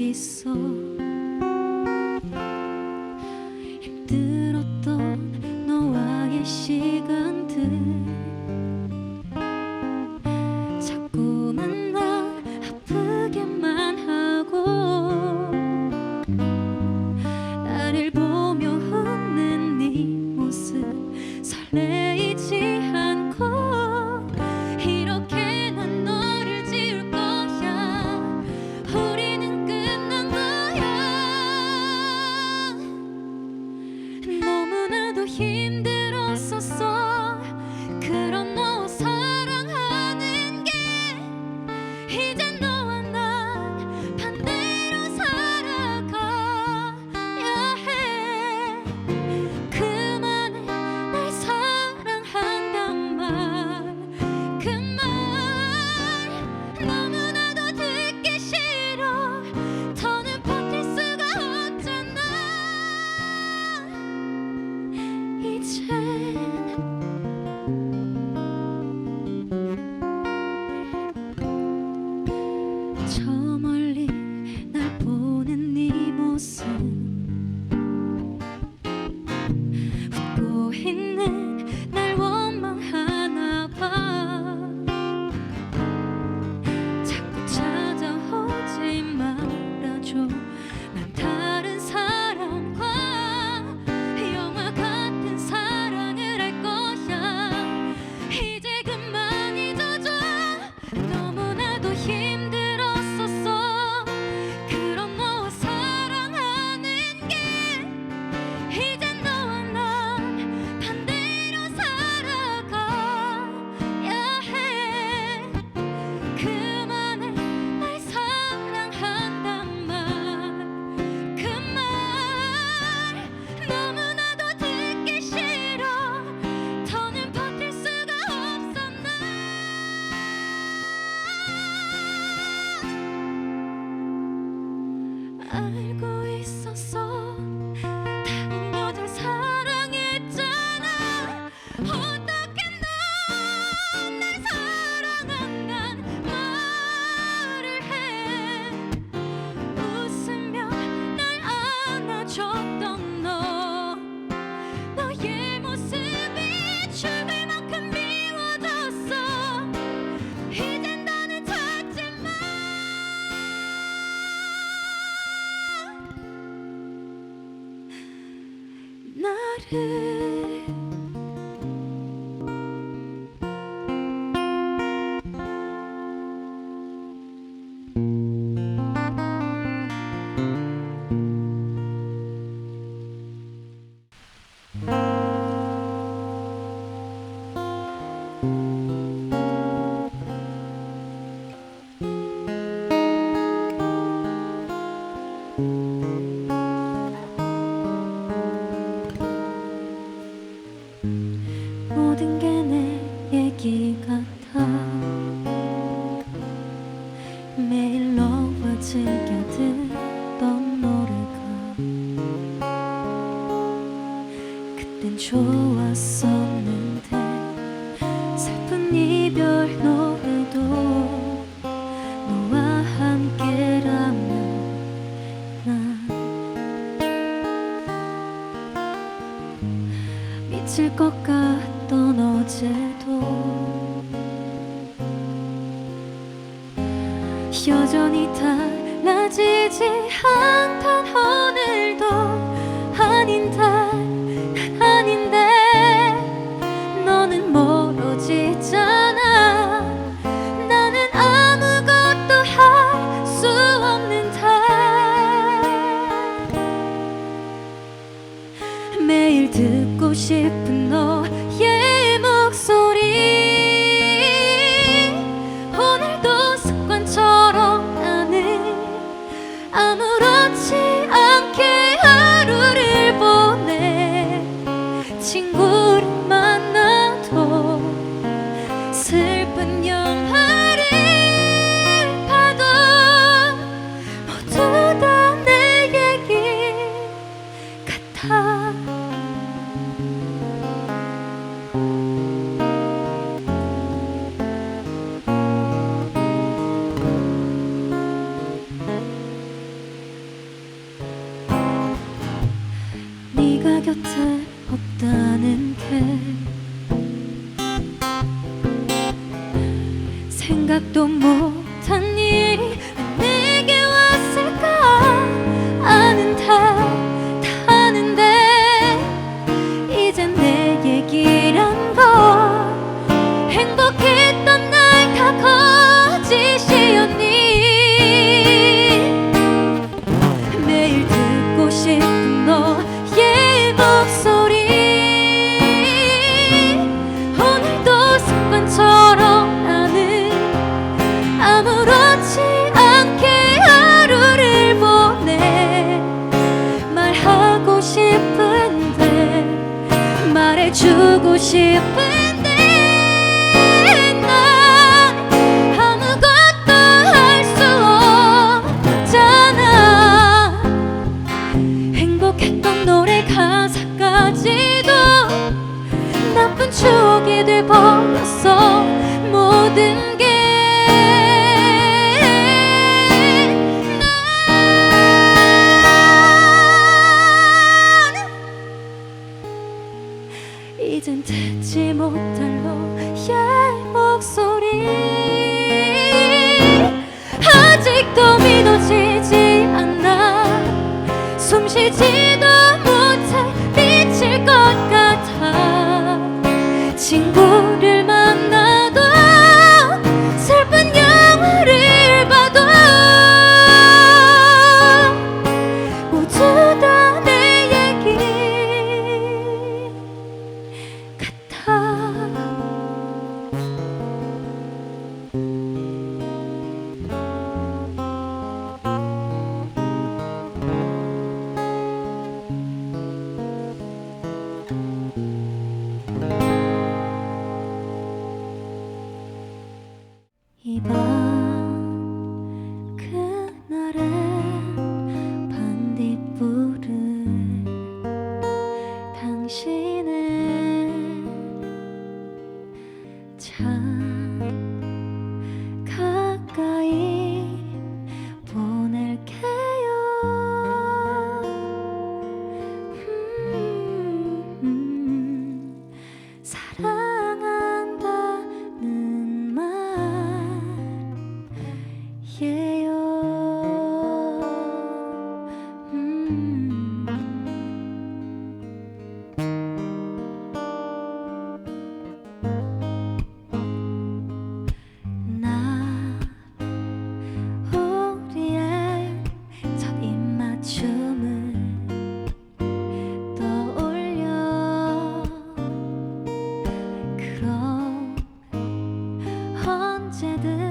있어 힘들었던 너와의 시간들. 자꾸만 나 아프게만 하고 나를 보며 웃는 네 모습 설레이지. time. 爱。 모든 게 내 얘기 같아 매일 너와 즐겨 듣 여전히 다 못한 일이 이젠 듣지 못할 너의 목소리. 아직도 믿어지지 않아. 숨 쉬지도 家的